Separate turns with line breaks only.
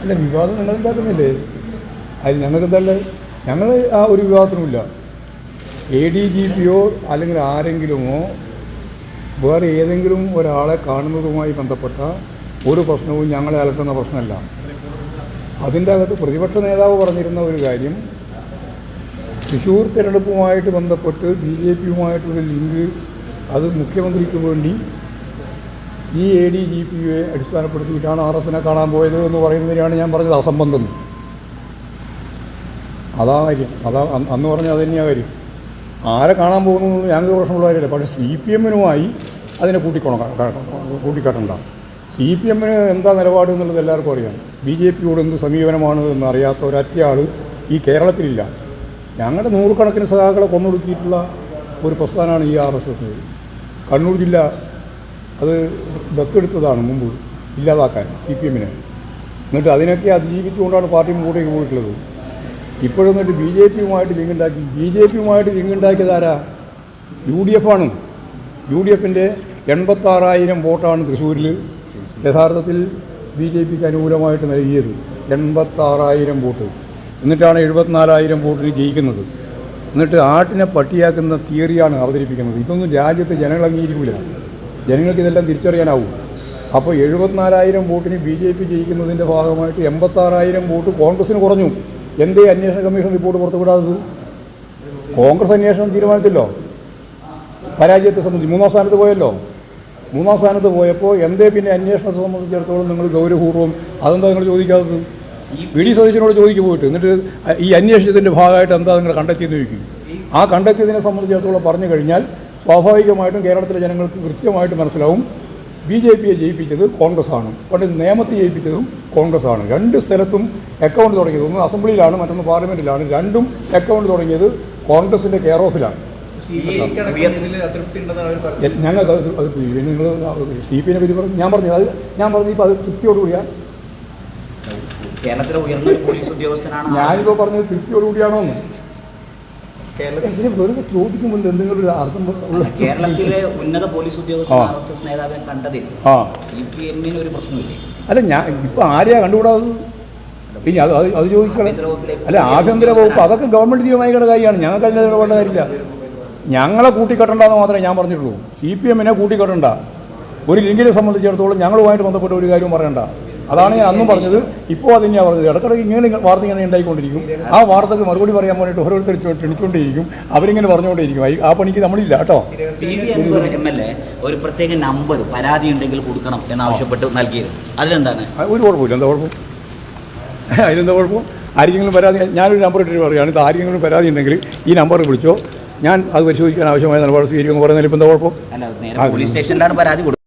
അല്ല വിവാദം നിങ്ങൾ ഉണ്ടാക്കുന്നില്ലേ അത് ഞങ്ങൾക്ക് എന്താ ഞങ്ങൾ ആ ഒരു വിവാദത്തിനുമില്ല. എ ഡി ജി പിയോ അല്ലെങ്കിൽ ആരെങ്കിലുമോ വേറെ ഏതെങ്കിലും ഒരാളെ കാണുന്നതുമായി ബന്ധപ്പെട്ട ഒരു പ്രശ്നവും ഞങ്ങളെ അലട്ടുന്ന പ്രശ്നമല്ല. അതിന്റെ അകത്ത് പ്രതിപക്ഷ നേതാവ് പറഞ്ഞിരുന്ന ഒരു കാര്യം തൃശ്ശൂർ തിരഞ്ഞെടുപ്പുമായിട്ട് ബന്ധപ്പെട്ട് ബി ജെ പിയുമായിട്ടുള്ള ലിങ്ക് അത് മുഖ്യമന്ത്രിക്ക് വേണ്ടി ഈ എ ഡി ജി പി യുയെ അടിസ്ഥാനപ്പെടുത്തിയിട്ടാണ് ആർ എസിനെ കാണാൻ പോയത് എന്ന് പറയുന്നതിനാണ് ഞാൻ പറഞ്ഞത്. അസംബന്ധം. അതാ കാര്യം. അതാ അന്ന് പറഞ്ഞ അത് തന്നെയാണ് കാര്യം. ആരെ കാണാൻ പോകുന്നു ഞങ്ങൾക്ക് പ്രശ്നമുള്ള കാര്യമില്ല. പക്ഷേ സി പി എമ്മിനുമായി അതിനെ കൂട്ടിക്കോണം കൂട്ടിക്കാട്ടണ്ട. സി പി എമ്മിന് എന്താ നിലപാട് എന്നുള്ളത് എല്ലാവർക്കും അറിയാം. ബി ജെ പിയോട് എന്ത് സമീപനമാണ് എന്ന് അറിയാത്ത ഒരൊറ്റ ആൾ ഈ കേരളത്തിലില്ല. ഞങ്ങളുടെ നൂറുകണക്കിന് സഹാക്കളെ കൊന്നൊടുക്കിയിട്ടുള്ള ഒരു പ്രസ്ഥാനമാണ് ഈ ആർ എസ് എസ് കണ്ണൂർ ജില്ല അത് ദത്തെടുത്തതാണ് മുമ്പ് ഇല്ലാതാക്കാൻ സി പി എമ്മിനെ. എന്നിട്ട് അതിനൊക്കെ അതിജീവിച്ചുകൊണ്ടാണ് പാർട്ടി മുമ്പോട്ടേക്ക് പോയിട്ടുള്ളത്. ഇപ്പോഴും എന്നിട്ട് ബി ജെ പിയുമായിട്ട് ലിങ്കുണ്ടാക്കി. ബി ജെ പിയുമായിട്ട് ലിങ്കുണ്ടാക്കിയത് ആരാ? യു ഡി എഫ് ആണ് യു ഡി എഫിന്റെ എൺപത്താറായിരം വോട്ടാണ് തൃശ്ശൂരിൽ യഥാർത്ഥത്തിൽ ബി ജെ പിക്ക് അനുകൂലമായിട്ട് നൽകിയത്. എൺപത്താറായിരം വോട്ട്. എന്നിട്ടാണ് എഴുപത്തിനാലായിരം വോട്ടിന് ജയിക്കുന്നത്. എന്നിട്ട് ആട്ടിനെ പട്ടിയാക്കുന്ന തിയറിയാണ് അവതരിപ്പിക്കുന്നത്. ഇതൊന്നും രാജ്യത്തെ ജനങ്ങൾ അംഗീകരിക്കില്ല ജനങ്ങൾക്ക് ഇതെല്ലാം തിരിച്ചറിയാനാവും. അപ്പോൾ എഴുപത്തിനാലായിരം വോട്ടിന് ബി ജെ പി ജയിക്കുന്നതിന്റെ ഭാഗമായിട്ട് എൺപത്താറായിരം വോട്ട് കോൺഗ്രസിന് കുറഞ്ഞു. എന്തേ അന്വേഷണ കമ്മീഷൻ റിപ്പോർട്ട് പുറത്തുവിടാത്തത്? കോൺഗ്രസ് അന്വേഷണം തീരുമാനത്തില്ലോ പരാജയത്തെ സംബന്ധിച്ച് മൂന്നാം സ്ഥാനത്ത് പോയല്ലോ. മൂന്നാം സ്ഥാനത്ത് പോയപ്പോൾ എന്തേ പിന്നെ അന്വേഷണത്തെ സംബന്ധിച്ചിടത്തോളം നിങ്ങൾ ഗൗരവപൂർവം അതെന്താ നിങ്ങൾ ചോദിക്കാത്തത്? വി ഡി സതീശനോട് ചോദിക്കു പോയിട്ട് എന്നിട്ട് ഈ അന്വേഷണത്തിന്റെ ഭാഗമായിട്ട് എന്താ നിങ്ങൾ കണ്ടെത്തിയെന്ന് ചോദിക്കും. ആ കണ്ടെത്തിയതിനെ സംബന്ധിച്ചിടത്തോളം പറഞ്ഞു കഴിഞ്ഞാൽ സ്വാഭാവികമായിട്ടും കേരളത്തിലെ ജനങ്ങൾക്ക് കൃത്യമായിട്ട് മനസ്സിലാവും. ബി ജെ പിയെ ജയിപ്പിച്ചത് കോൺഗ്രസ് ആണ് പണ്ട് നിയമത്തെ ജയിപ്പിച്ചതും കോൺഗ്രസ് ആണ് രണ്ട് സ്ഥലത്തും അക്കൗണ്ട് തുടങ്ങിയത്. ഒന്ന് അസംബ്ലിയിലാണ് മറ്റൊന്ന് പാർലമെന്റിലാണ് രണ്ടും അക്കൗണ്ട് തുടങ്ങിയത് കോൺഗ്രസിന്റെ കെയർ ഓഫിലാണ് ഞങ്ങൾക്ക് അത് അത് നിങ്ങൾ സി പി എന്നെ പറ്റി പറഞ്ഞു ഞാൻ പറഞ്ഞു അത് ഞാൻ പറഞ്ഞു ഇപ്പോൾ അത് തൃപ്തിയോടുകൂടിയാണ്
കേരളത്തിലെ ഉയർന്ന പോലീസ് ഉദ്യോഗസ്ഥനാണ്
ഞാനിപ്പോൾ പറഞ്ഞത് തൃപ്തിയോടുകൂടിയാണോ എന്ന്
കേരളത്തിൽ
വെറുതെ ചോദിക്കുമ്പോൾ എന്തെങ്കിലും ഒരു അർത്ഥം
കേരളത്തിലെ ഉന്നത പോലീസ് ഉദ്യോഗസ്ഥർ
ആ.
ആർ എസ് എസ് നേതാവിനെ കണ്ടതിൽ സി പി എമ്മിന് ഒരു പ്രശ്നമില്ലേ?
അല്ല ഞാൻ ഇപ്പൊ ആരെയാ കണ്ടുകൂടാത് ഇനി അത് അത് ചോദിക്കണം. അല്ല ആഭ്യന്തര വകുപ്പ് അതൊക്കെ ഗവൺമെന്റ് തീരുമാനിക്കേണ്ട കാര്യമാണ്. ഞങ്ങൾക്ക് അതിന് ഇടപെടേണ്ട കാര്യമില്ല. ഞങ്ങളെ കൂട്ടിക്കെട്ടണ്ടെന്ന് മാത്രമേ ഞാൻ പറഞ്ഞിട്ടുള്ളൂ. സി പി എമ്മിനെ കൂട്ടിക്കെട്ടണ്ട. ഒരു ലിങ്കിനെ സംബന്ധിച്ചിടത്തോളം ഞങ്ങളുമായിട്ട് ബന്ധപ്പെട്ട ഒരു കാര്യവും പറയണ്ട. അതാണ് ഞാൻ അന്നും പറഞ്ഞത്. ഇപ്പോൾ അത് ഞാൻ പറഞ്ഞത് ഇടക്കിടക്ക് ഇങ്ങനെ വാർത്ത ഇങ്ങനെ ഉണ്ടായിക്കൊണ്ടിരിക്കും. ആ വാർത്തക്ക് മറുപടി പറയാൻ വേണ്ടിയിട്ട് ഓരോരുത്തർ ക്ഷണിച്ചുകൊണ്ടേയിരിക്കും അവരിങ്ങനെ പറഞ്ഞുകൊണ്ടിരിക്കും ആ- പണിക്ക് നമ്മളില്ല കേട്ടോ.
ഒരു പ്രത്യേക നമ്പർ പരാതി ഉണ്ടെങ്കിൽ കൊടുക്കണം എന്നാവശ്യപ്പെട്ട് നൽകിയത്. അതിലെന്താണ്?
ഒരു കുഴപ്പമില്ല. എന്താ കുഴപ്പം? അതിലെന്താ കുഴപ്പം? ആരെങ്കിലും പരാതി ഞാനൊരു നമ്പർ ഇട്ടിട്ട് പറയുകയാണ്. ഇത് ആരെങ്കിലും പരാതി ഉണ്ടെങ്കിൽ ഈ നമ്പർ വിളിച്ചോ. ഞാൻ അത് പരിശോധിക്കാൻ ആവശ്യമായ നിലപാട് സ്വീകരിക്കുമെന്ന് പറയുന്നതിൽ ഇപ്പം എന്താ കുഴപ്പം?
പോലീസ് സ്റ്റേഷനിലാണ് പരാതി കൊടുക്കുന്നത്.